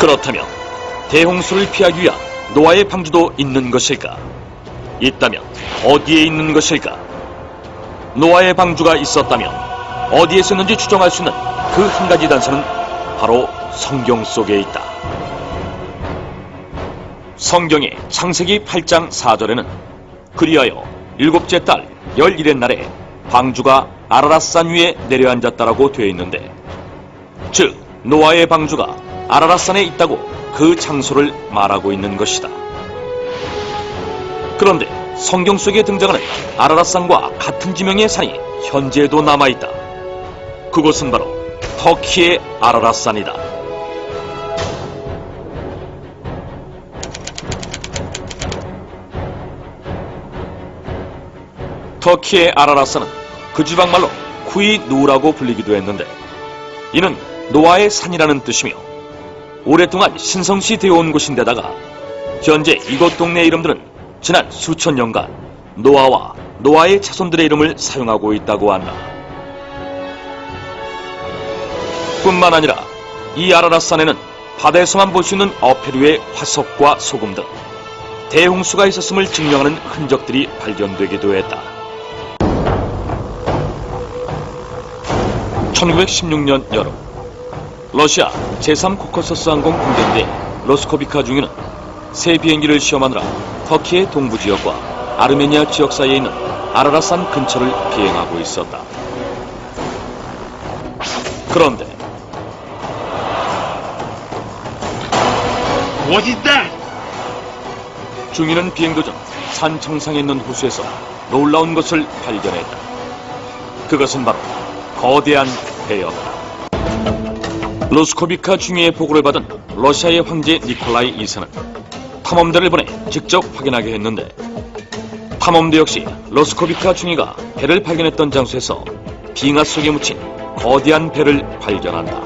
그렇다면 대홍수를 피하기 위한 노아의 방주도 있는 것일까? 있다면 어디에 있는 것일까? 노아의 방주가 있었다면 어디에 있는지 추정할 수 있는 그 한 가지 단서는 바로 성경 속에 있다. 성경의 창세기 8장 4절에는 그리하여 일곱째 달 열일의 날에 방주가 아라랏산 위에 내려앉았다라고 되어 있는데 즉 노아의 방주가 아라랏산에 있다고 그 장소를 말하고 있는 것이다. 그런데 성경 속에 등장하는 아라랏산과 같은 지명의 산이 현재도 남아있다. 그곳은 바로 터키의 아라랏산이다. 터키의 아라랏산은 그 지방 말로 쿠이 누라고 불리기도 했는데 이는 노아의 산이라는 뜻이며 오랫동안 신성시 되어 온 곳인데다가 현재 이곳 동네 이름들은 지난 수천 년간 노아와 노아의 자손들의 이름을 사용하고 있다고 한다. 뿐만 아니라 이 아라랏산에는 바다에서만 볼 수 있는 어패류의 화석과 소금 등 대홍수가 있었음을 증명하는 흔적들이 발견되기도 했다. 1916년 여름 러시아 제3코커서스 항공 공대인데 로스코비카 중위는 새 비행기를 시험하느라 터키의 동부 지역과 아르메니아 지역 사이에 있는 아라라산 근처를 비행하고 있었다. 그런데 that? 중위는 비행 도중 산 정상에 있는 호수에서 놀라운 것을 발견했다. 그것은 바로 거대한 배였다. 로스코비카 중위의 보고를 받은 러시아의 황제 니콜라이 2세는 탐험대를 보내 직접 확인하게 했는데 탐험대 역시 로스코비카 중위가 배를 발견했던 장소에서 빙하 속에 묻힌 거대한 배를 발견한다.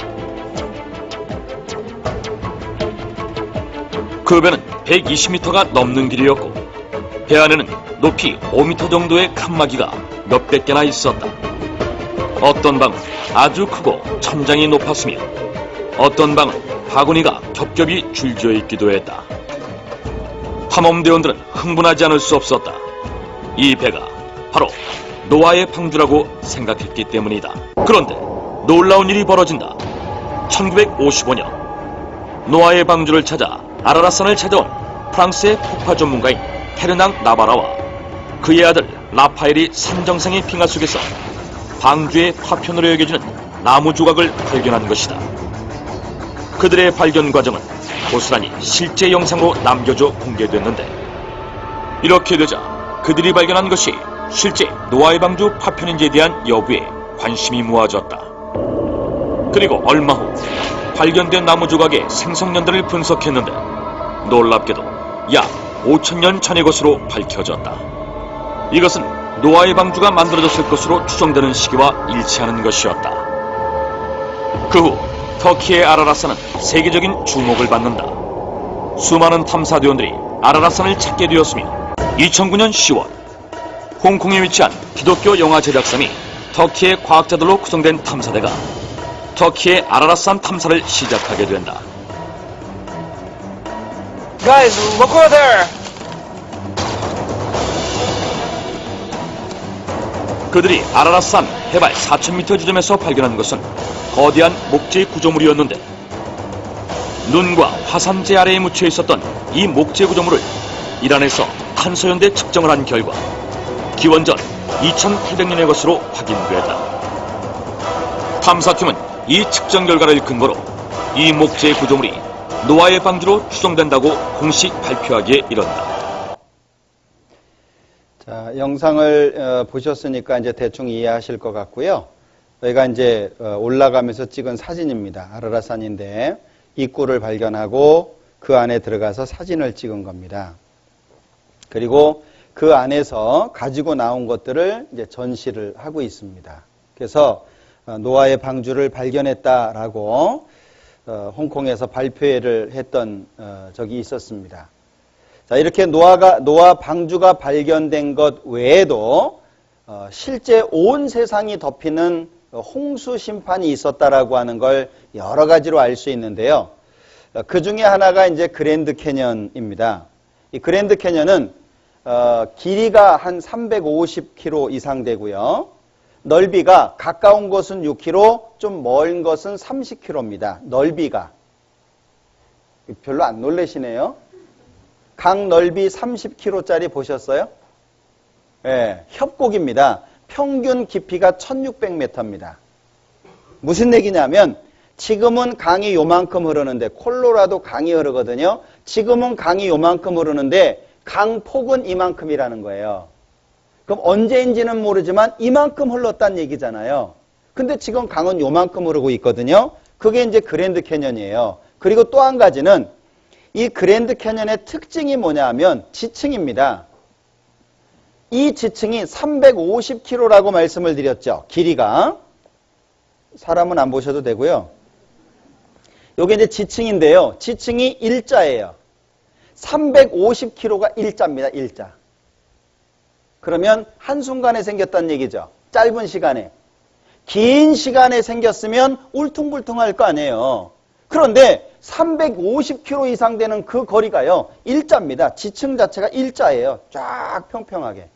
그 배는 120m가 넘는 길이었고 배 안에는 높이 5m 정도의 칸막이가 몇백 개나 있었다. 어떤 방은 아주 크고 천장이 높았으며 어떤 방은 바구니가 겹겹이 줄지어 있기도 했다. 탐험대원들은 흥분하지 않을 수 없었다. 이 배가 바로 노아의 방주라고 생각했기 때문이다. 그런데 놀라운 일이 벌어진다. 1955년 노아의 방주를 찾아 아라라산을 찾아온 프랑스의 폭파 전문가인 테르낭 나바라와 그의 아들 라파엘이 산정상의 빙하 속에서 방주의 파편으로 여겨지는 나무 조각을 발견한 것이다. 그들의 발견 과정은 고스란히 실제 영상으로 남겨져 공개됐는데 이렇게 되자 그들이 발견한 것이 실제 노아의 방주 파편인지에 대한 여부에 관심이 모아졌다. 그리고 얼마 후 발견된 나무 조각의 생성 연도를 분석했는데 놀랍게도 약 5천년 전의 것으로 밝혀졌다. 이것은 노아의 방주가 만들어졌을 것으로 추정되는 시기와 일치하는 것이었다. 그후 터키의 아라라산은 세계적인 주목을 받는다. 수많은 탐사대원들이 아라라산을 찾게 되었으며 2009년 10월 홍콩에 위치한 기독교 영화 제작사이 터키의 과학자들로 구성된 탐사대가 터키의 아라라산 탐사를 시작하게 된다. Guys, look over there! 그들이 아라라산 해발 4,000m 지점에서 발견한 것은 거대한 목재 구조물이었는데 눈과 화산재 아래에 묻혀 있었던 이 목재 구조물을 이란에서 탄소연대 측정을 한 결과 기원전 2800년의 것으로 확인됐다. 탐사팀은 이 측정 결과를 근거로 이 목재 구조물이 노아의 방주로 추정된다고 공식 발표하기에 이른다. 자, 영상을 어, 보셨으니까 이제 대충 이해하실 것 같고요. 저희가 이제 어, 올라가면서 찍은 사진입니다. 아라라산인데 입구를 발견하고 그 안에 들어가서 사진을 찍은 겁니다. 그리고 그 안에서 가지고 나온 것들을 이제 전시를 하고 있습니다. 그래서 어, 노아의 방주를 발견했다라고 어, 홍콩에서 발표회를 했던 어, 적이 있었습니다. 자, 이렇게 노아가, 노아 방주가 발견된 것 외에도 어, 실제 온 세상이 덮이는 홍수 심판이 있었다라고 하는 걸 여러 가지로 알 수 있는데요. 그 중에 하나가 이제 그랜드 캐년입니다. 이 그랜드 캐년은 어, 길이가 한 350km 이상 되고요. 넓이가 가까운 곳은 6km, 좀먼 것은 30km입니다. 넓이가. 별로 안 놀래시네요. 강 넓이 30km짜리 보셨어요? 예, 협곡입니다. 평균 깊이가 1600m입니다. 무슨 얘기냐면 지금은 강이 요만큼 흐르는데 콜로라도 강이 흐르거든요. 지금은 강이 요만큼 흐르는데 강 폭은 이만큼이라는 거예요. 그럼 언제인지는 모르지만 이만큼 흘렀다는 얘기잖아요. 근데 지금 강은 요만큼 흐르고 있거든요. 그게 이제 그랜드 캐년이에요. 그리고 또 한 가지는 이 그랜드 캐년의 특징이 뭐냐면 지층입니다. 이 지층이 350km라고 말씀을 드렸죠. 길이가. 사람은 안 보셔도 되고요. 요게 이제 지층인데요. 지층이 일자예요. 350km가 일자입니다. 일자. 그러면 한순간에 생겼다는 얘기죠. 짧은 시간에. 긴 시간에 생겼으면 울퉁불퉁할 거 아니에요. 그런데 350km 이상 되는 그 거리가요. 일자입니다. 지층 자체가 일자예요. 쫙 평평하게.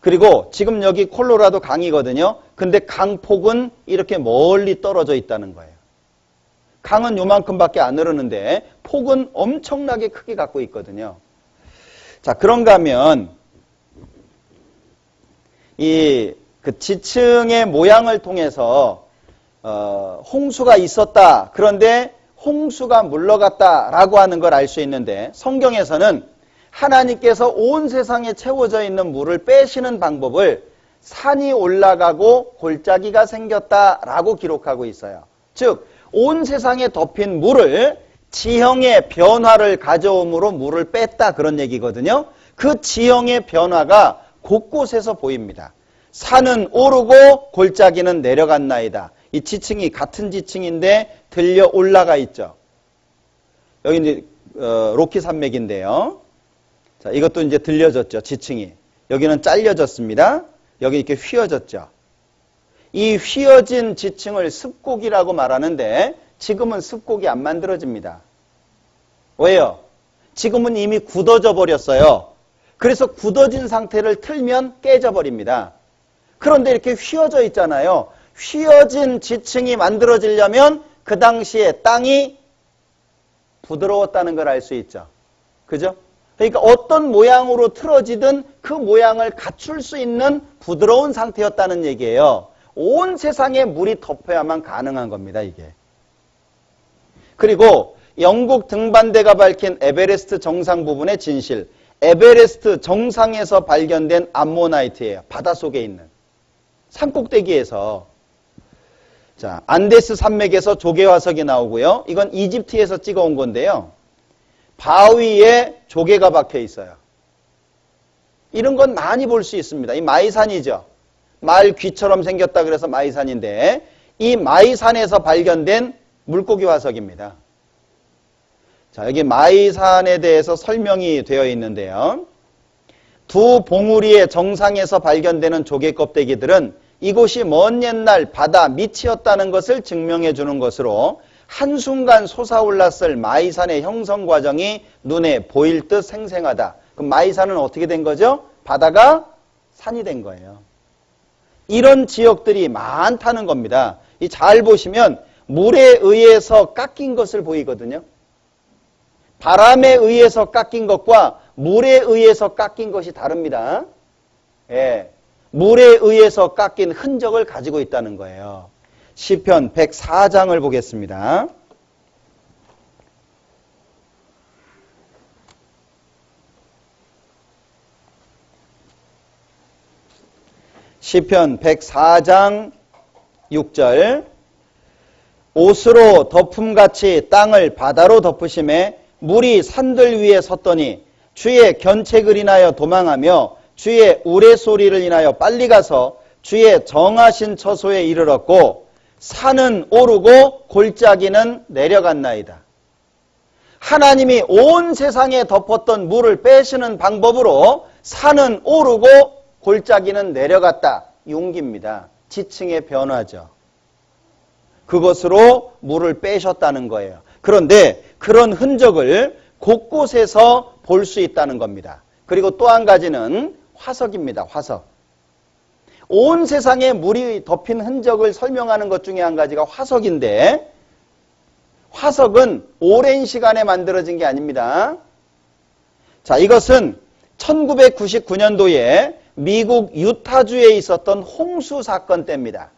그리고 지금 여기 콜로라도 강이거든요. 근데 강폭은 이렇게 멀리 떨어져 있다는 거예요. 강은 요만큼밖에 안 흐르는데 폭은 엄청나게 크게 갖고 있거든요. 자, 그런가 하면 이 그 지층의 모양을 통해서 어, 홍수가 있었다. 그런데 홍수가 물러갔다라고 하는 걸 알 수 있는데 성경에서는 하나님께서 온 세상에 채워져 있는 물을 빼시는 방법을 산이 올라가고 골짜기가 생겼다라고 기록하고 있어요. 즉, 온 세상에 덮인 물을 지형의 변화를 가져옴으로 물을 뺐다 그런 얘기거든요. 그 지형의 변화가 곳곳에서 보입니다. 산은 오르고 골짜기는 내려갔나이다. 이 지층이 같은 지층인데 들려 올라가 있죠. 여기 이제 어, 로키 산맥인데요. 자, 이것도 이제 들려졌죠. 지층이. 여기는 잘려졌습니다. 여기 이렇게 휘어졌죠. 이 휘어진 지층을 습곡이라고 말하는데 지금은 습곡이 안 만들어집니다. 왜요? 지금은 이미 굳어져 버렸어요. 그래서 굳어진 상태를 틀면 깨져 버립니다. 그런데 이렇게 휘어져 있잖아요. 휘어진 지층이 만들어지려면 그 당시에 땅이 부드러웠다는 걸 알 수 있죠. 그죠? 그러니까 어떤 모양으로 틀어지든 그 모양을 갖출 수 있는 부드러운 상태였다는 얘기예요. 온 세상에 물이 덮여야만 가능한 겁니다, 이게. 그리고 영국 등반대가 밝힌 에베레스트 정상 부분의 진실. 에베레스트 정상에서 발견된 암모나이트예요. 바닷속에 있는. 산꼭대기에서. 자, 안데스 산맥에서 조개화석이 나오고요. 이건 이집트에서 찍어온 건데요. 바위에 조개가 박혀 있어요. 이런 건 많이 볼 수 있습니다. 이 마이산이죠. 말 귀처럼 생겼다 그래서 마이산인데 이 마이산에서 발견된 물고기 화석입니다. 자, 여기 마이산에 대해서 설명이 되어 있는데요. 두 봉우리의 정상에서 발견되는 조개 껍데기들은 이곳이 먼 옛날 바다 밑이었다는 것을 증명해 주는 것으로 한순간 솟아올랐을 마이산의 형성 과정이 눈에 보일 듯 생생하다. 그럼 마이산은 어떻게 된 거죠? 바다가 산이 된 거예요. 이런 지역들이 많다는 겁니다. 이 잘 보시면 물에 의해서 깎인 것을 보이거든요. 바람에 의해서 깎인 것과 물에 의해서 깎인 것이 다릅니다. 예. 물에 의해서 깎인 흔적을 가지고 있다는 거예요. 시편 104장을 보겠습니다. 시편 104장 6절 옷으로 덮음같이 땅을 바다로 덮으심에 물이 산들 위에 섰더니 주의 견책을 인하여 도망하며 주의 우레소리를 인하여 빨리 가서 주의 정하신 처소에 이르렀고 산은 오르고 골짜기는 내려갔나이다. 하나님이 온 세상에 덮었던 물을 빼시는 방법으로 산은 오르고 골짜기는 내려갔다. 용기입니다. 지층의 변화죠. 그것으로 물을 빼셨다는 거예요. 그런데 그런 흔적을 곳곳에서 볼 수 있다는 겁니다. 그리고 또 한 가지는 화석입니다. 화석. 온 세상에 물이 덮인 흔적을 설명하는 것 중에 한 가지가 화석인데 화석은 오랜 시간에 만들어진 게 아닙니다. 자, 이것은 1999년도에 미국 유타주에 있었던 홍수 사건 때입니다.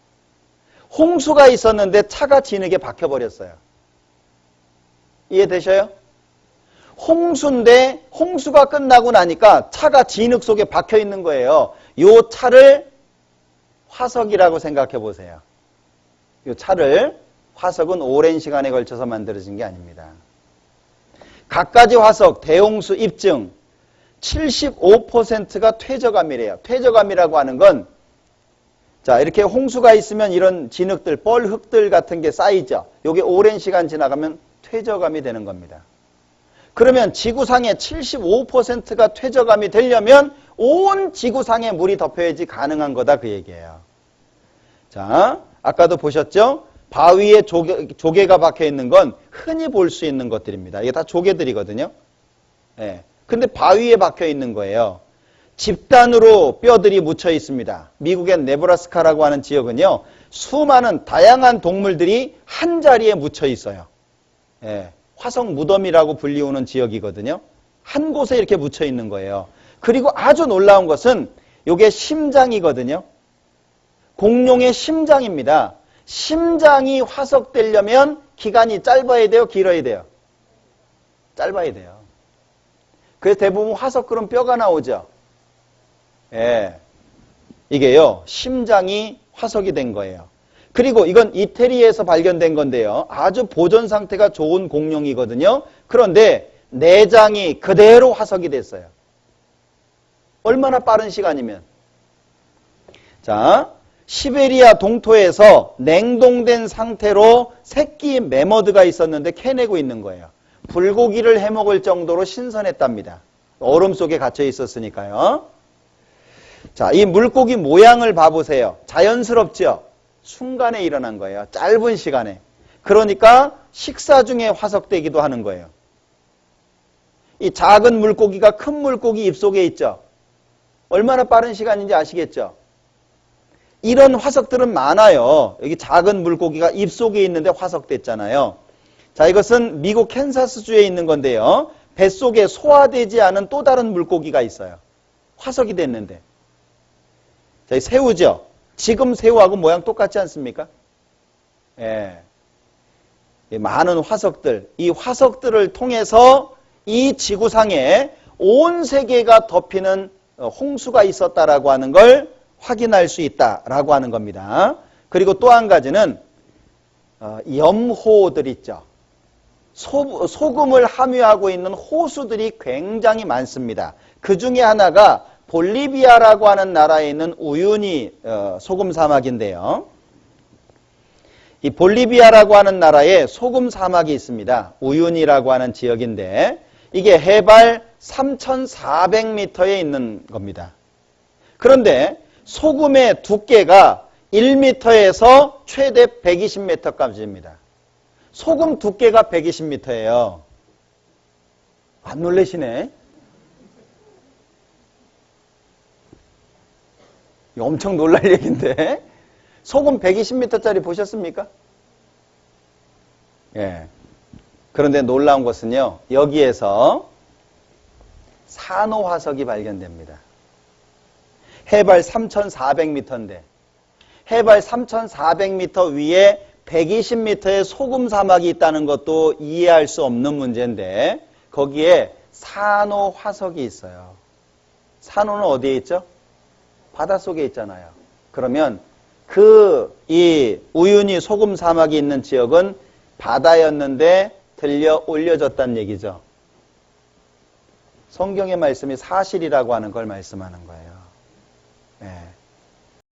홍수가 있었는데 차가 진흙에 박혀버렸어요. 이해되셔요? 홍수인데 홍수가 끝나고 나니까 차가 진흙 속에 박혀 있는 거예요. 요 차를 화석이라고 생각해 보세요. 요 차를 화석은 오랜 시간에 걸쳐서 만들어진 게 아닙니다. 갖가지 화석 대홍수 입증 75%가 퇴적암이래요. 퇴적암이라고 하는 건 자, 이렇게 홍수가 있으면 이런 진흙들, 뻘 흙들 같은 게 쌓이죠. 요게 오랜 시간 지나가면 퇴적암이 되는 겁니다. 그러면 지구상의 75%가 퇴적암이 되려면 온 지구상에 물이 덮여야지 가능한 거다 그 얘기예요. 자, 아까도 보셨죠? 바위에 조개, 조개가 박혀 있는 건 흔히 볼 수 있는 것들입니다. 이게 다 조개들이거든요. 예. 근데 바위에 박혀 있는 거예요. 집단으로 뼈들이 묻혀 있습니다. 미국의 네브라스카라고 하는 지역은요, 수많은 다양한 동물들이 한 자리에 묻혀 있어요. 예. 화성 무덤이라고 불리우는 지역이거든요. 한 곳에 이렇게 묻혀 있는 거예요. 그리고 아주 놀라운 것은 이게 심장이거든요. 공룡의 심장입니다. 심장이 화석되려면 기간이 짧아야 돼요, 길어야 돼요? 짧아야 돼요. 그래서 대부분 화석 그럼 뼈가 나오죠. 예. 이게요, 심장이 화석이 된 거예요. 그리고 이건 이태리에서 발견된 건데요. 아주 보존 상태가 좋은 공룡이거든요. 그런데 내장이 그대로 화석이 됐어요. 얼마나 빠른 시간이면. 자, 시베리아 동토에서 냉동된 상태로 새끼 매머드가 있었는데 캐내고 있는 거예요. 불고기를 해 먹을 정도로 신선했답니다. 얼음 속에 갇혀 있었으니까요. 자, 이 물고기 모양을 봐보세요. 자연스럽죠? 순간에 일어난 거예요. 짧은 시간에. 그러니까 식사 중에 화석되기도 하는 거예요. 이 작은 물고기가 큰 물고기 입속에 있죠? 얼마나 빠른 시간인지 아시겠죠? 이런 화석들은 많아요. 여기 작은 물고기가 입속에 있는데 화석됐잖아요. 자, 이것은 미국 캔사스주에 있는 건데요. 뱃속에 소화되지 않은 또 다른 물고기가 있어요. 화석이 됐는데. 자, 이 새우죠. 지금 새우하고 모양 똑같지 않습니까? 예. 이 많은 화석들, 이 화석들을 통해서 이 지구상에 온 세계가 덮이는 어, 홍수가 있었다라고 하는 걸 확인할 수 있다라고 하는 겁니다. 그리고 또 한 가지는 어, 염호들 있죠. 소, 소금을 함유하고 있는 호수들이 굉장히 많습니다. 그 중에 하나가 볼리비아라고 하는 나라에 있는 우유니 어, 소금 사막인데요. 이 볼리비아라고 하는 나라에 소금 사막이 있습니다. 우유니라고 하는 지역인데 이게 해발 3,400m에 있는 겁니다. 그런데 소금의 두께가 1m에서 최대 120m까지입니다. 소금 두께가 120m예요. 안 놀래시네? 이거 엄청 놀랄 얘기인데. 소금 120m짜리 보셨습니까? 예. 그런데 놀라운 것은요, 여기에서 산호화석이 발견됩니다. 해발 3,400m인데, 해발 3,400m 위에 120m의 소금 사막이 있다는 것도 이해할 수 없는 문제인데, 거기에 산호 화석이 있어요. 산호는 어디에 있죠? 바닷속에 있잖아요. 그러면 그 이 우윤희 소금 사막이 있는 지역은 바다였는데 들려 올려졌다는 얘기죠. 성경의 말씀이 사실이라고 하는 걸 말씀하는 거예요. 예.